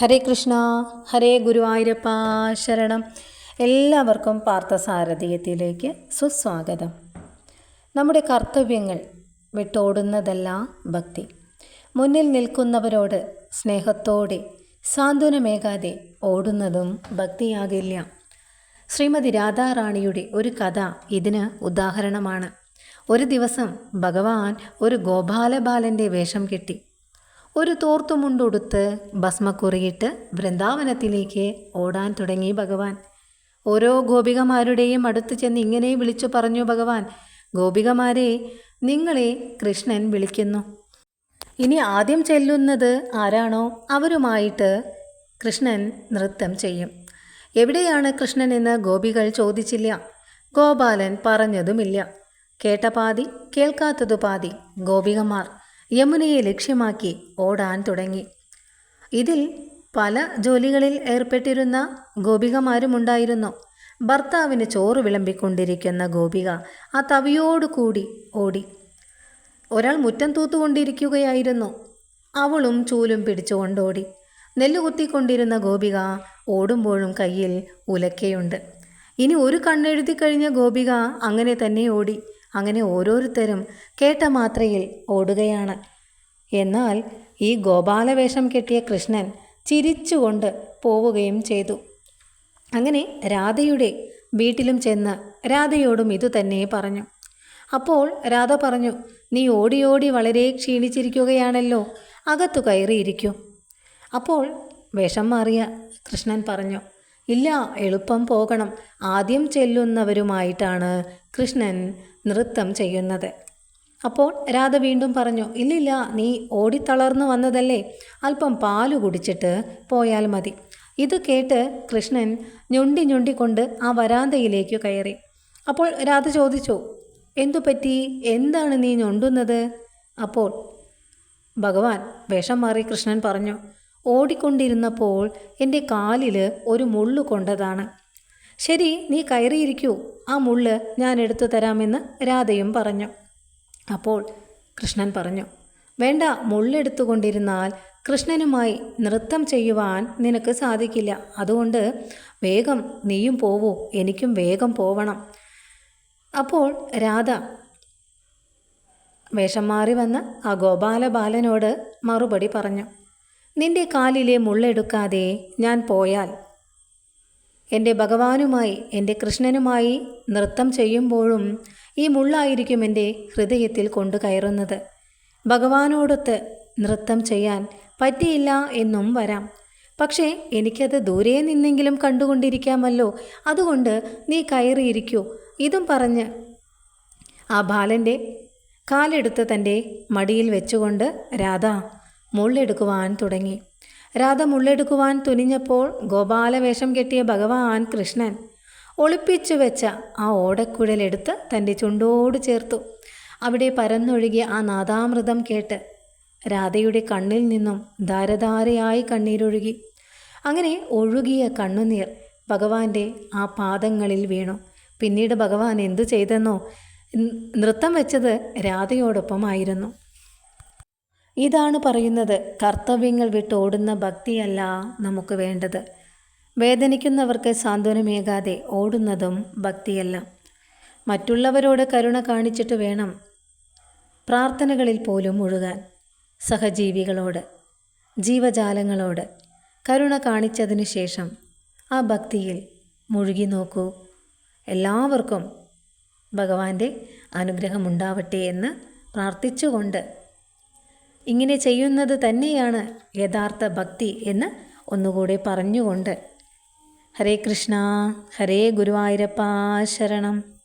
ഹരേ കൃഷ്ണ ഹരേ ഗുരുവായൂരപ്പ ശരണം. എല്ലാവർക്കും പാർത്ഥസാരഥീയത്തിലേക്ക് സുസ്വാഗതം. നമ്മുടെ കർത്തവ്യങ്ങൾ വിട്ടോടുന്നതല്ല ഭക്തി. മുന്നിൽ നിൽക്കുന്നവരോട് സ്നേഹത്തോടെ സാന്ത്വനമേകാതെ ഓടുന്നതും ഭക്തിയാകില്ല. ശ്രീമതി രാധാറാണിയുടെ ഒരു കഥ ഇതിന് ഉദാഹരണമാണ്. ഒരു ദിവസം ഭഗവാൻ ഒരു ഗോപാലബാലന്റെ വേഷം കെട്ടി ഒരു തോർത്തുമുണ്ടുടുത്ത് ഭസ്മക്കുറിയിട്ട് വൃന്ദാവനത്തിലേക്ക് ഓടാൻ തുടങ്ങി ഭഗവാൻ. ഓരോ ഗോപികമാരുടെയും അടുത്ത് ചെന്ന് ഇങ്ങനെ വിളിച്ചു പറഞ്ഞു ഭഗവാൻ ഗോപികമാരെ നിങ്ങളെ കൃഷ്ണൻ വിളിക്കുന്നു. ഇനി ആദ്യം ചെല്ലുന്നത് ആരാണോ അവരുമായിട്ട് കൃഷ്ണൻ നൃത്തം ചെയ്യും. എവിടെയാണ് കൃഷ്ണൻ എന്ന് ഗോപികൾ ചോദിച്ചില്ല. ഗോപാലൻ പറഞ്ഞതുമില്ല. കേട്ട പാതി കേൾക്കാത്തതു പാതി ഗോപികമാർ. യമുനയെ ലക്ഷ്യമാക്കി ഓടാൻ തുടങ്ങി. ഇതിൽ പല ജോലികളിൽ ഏർപ്പെട്ടിരുന്ന ഗോപികമാരുമുണ്ടായിരുന്നു. ഭർത്താവിന് ചോറ് വിളമ്പിക്കൊണ്ടിരിക്കുന്ന ഗോപിക ആ തവിയോടുകൂടി ഓടി. ഒരാൾ മുറ്റം തൂത്തുകൊണ്ടിരിക്കുകയായിരുന്നു. അവളും ചൂലും പിടിച്ചുകൊണ്ടോടി. നെല്ല് കുത്തിക്കൊണ്ടിരുന്ന ഗോപിക ഓടുമ്പോഴും കയ്യിൽ ഉലക്കയുണ്ട്. ഇനി ഒരു കണ്ണെഴുതി കഴിഞ്ഞ ഗോപിക അങ്ങനെ തന്നെ ഓടി. അങ്ങനെ ഓരോരുത്തരും കേട്ട മാത്രയിൽ ഓടുകയാണ്. എന്നാൽ ഈ ഗോപാലവേഷം കെട്ടിയ കൃഷ്ണൻ ചിരിച്ചുകൊണ്ട് പോവുകയും ചെയ്തു. അങ്ങനെ രാധയുടെ വീട്ടിലും ചെന്ന് രാധയോടും ഇതുതന്നെ പറഞ്ഞു. അപ്പോൾ രാധ പറഞ്ഞു നീ ഓടി ഓടി വളരെ ക്ഷീണിച്ചിരിക്കുകയാണല്ലോ അകത്തു കയറിയിരിക്കൂ. അപ്പോൾ വേഷം മാറിയ കൃഷ്ണൻ പറഞ്ഞു ഇല്ല എളുപ്പം പോകണം. ആദ്യം ചെല്ലുന്നവരുമായിട്ടാണ് കൃഷ്ണൻ നൃത്തം ചെയ്യുന്നത്. അപ്പോൾ രാധ വീണ്ടും പറഞ്ഞു ഇല്ലില്ല നീ ഓടിത്തളർന്നു വന്നതല്ലേ? അല്പം പാൽ കുടിച്ചിട്ട് പോയാൽ മതി. ഇത് കേട്ട് കൃഷ്ണൻ ഞൊണ്ടി ഞൊണ്ടിക്കൊണ്ട് ആ വരാന്തയിലേക്ക് കയറി. അപ്പോൾ രാധ ചോദിച്ചു എന്തു പറ്റി? എന്താണ് നീ ഞൊണ്ടുന്നത്? അപ്പോൾ ഭഗവാൻ വേഷം മാറി കൃഷ്ണൻ പറഞ്ഞു ഓടിക്കൊണ്ടിരുന്നപ്പോൾ എന്റെ കാലിൽ ഒരു മുള്ളു കൊണ്ടതാണ്. ശരി നീ കയറിയിരിക്കൂ. ആ മുള്ള് ഞാൻ എടുത്തു തരാമെന്ന് രാധയും പറഞ്ഞു. അപ്പോൾ കൃഷ്ണൻ പറഞ്ഞു വേണ്ട മുള്ളെടുത്തുകൊണ്ടിരുന്നാൽ കൃഷ്ണനുമായി നൃത്തം ചെയ്യുവാൻ നിനക്ക് സാധിക്കില്ല. അതുകൊണ്ട് വേഗം നീയും പോവൂ എനിക്കും വേഗം പോവണം. അപ്പോൾ രാധ വേഷം മാറി വന്ന് ആ ഗോപാല ബാലനോട് മറുപടി പറഞ്ഞു നിന്റെ കാലിലെ മുള്ളെടുക്കാതെ ഞാൻ പോയാൽ എന്റെ ഭഗവാനുമായി എന്റെ കൃഷ്ണനുമായി നൃത്തം ചെയ്യുമ്പോഴും ഈ മുള്ളായിരിക്കും എന്റെ ഹൃദയത്തിൽ കൊണ്ടു കയറുന്നത് ഭഗവാനോടൊത്ത് നൃത്തം ചെയ്യാൻ പറ്റിയില്ല എന്നും വരാം. പക്ഷേ എനിക്കത് ദൂരെ നിന്നെങ്കിലും കണ്ടുകൊണ്ടിരിക്കാമല്ലോ. അതുകൊണ്ട് നീ കയറിയിരിക്കൂ. ഇതും പറഞ്ഞ് ആ ബാലന്റെ കാലെടുത്ത് തന്റെ മടിയിൽ വെച്ചുകൊണ്ട് രാധ മുള്ളെടുക്കുവാൻ തുടങ്ങി. രാധ മുള്ളെടുക്കുവാൻ തുനിഞ്ഞപ്പോൾ ഗോപാലവേഷം കെട്ടിയ ഭഗവാൻ കൃഷ്ണൻ ഒളിപ്പിച്ചു വെച്ച ആ ഓടക്കുഴലെടുത്ത് തന്റെ ചുണ്ടോട് ചേർത്തു. അവിടെ പരന്നൊഴുകിയ ആ നാദാമൃതം കേട്ട് രാധയുടെ കണ്ണിൽ നിന്നും ധാരധാരയായി കണ്ണീരൊഴുകി. അങ്ങനെ ഒഴുകിയ കണ്ണുനീർ ഭഗവാന്റെ ആ പാദങ്ങളിൽ വീണു. പിന്നീട് ഭഗവാൻ എന്തു ചെയ്തെന്നോ നൃത്തം വെച്ചത് രാധയോടൊപ്പമായിരുന്നു. ഇതാണ് പറയുന്നത് കർത്തവ്യങ്ങൾ വിട്ടോടുന്ന ഭക്തിയല്ല നമുക്ക് വേണ്ടത്. വേദനിക്കുന്നവർക്ക് സാന്ത്വനമേകാതെ ഓടുന്നതും ഭക്തിയല്ല. മറ്റുള്ളവരോട് കരുണ കാണിച്ചിട്ട് വേണം പ്രാർത്ഥനകളിൽ പോലും മുഴുകാൻ. സഹജീവികളോട് ജീവജാലങ്ങളോട് കരുണ കാണിച്ചതിന് ശേഷം ആ ഭക്തിയിൽ മുഴുകി നോക്കൂ. എല്ലാവർക്കും ഭഗവാന്റെ അനുഗ്രഹമുണ്ടാവട്ടെ എന്ന് പ്രാർത്ഥിച്ചുകൊണ്ട് ഇങ്ങനെ ചെയ്യുന്നത് തന്നെയാണ് യഥാർത്ഥ ഭക്തി എന്ന് ഒന്നുകൂടെ പറഞ്ഞുകൊണ്ട്. ഹരേ കൃഷ്ണ ഹരേ ഗുരുവായൂരപ്പ ശരണം.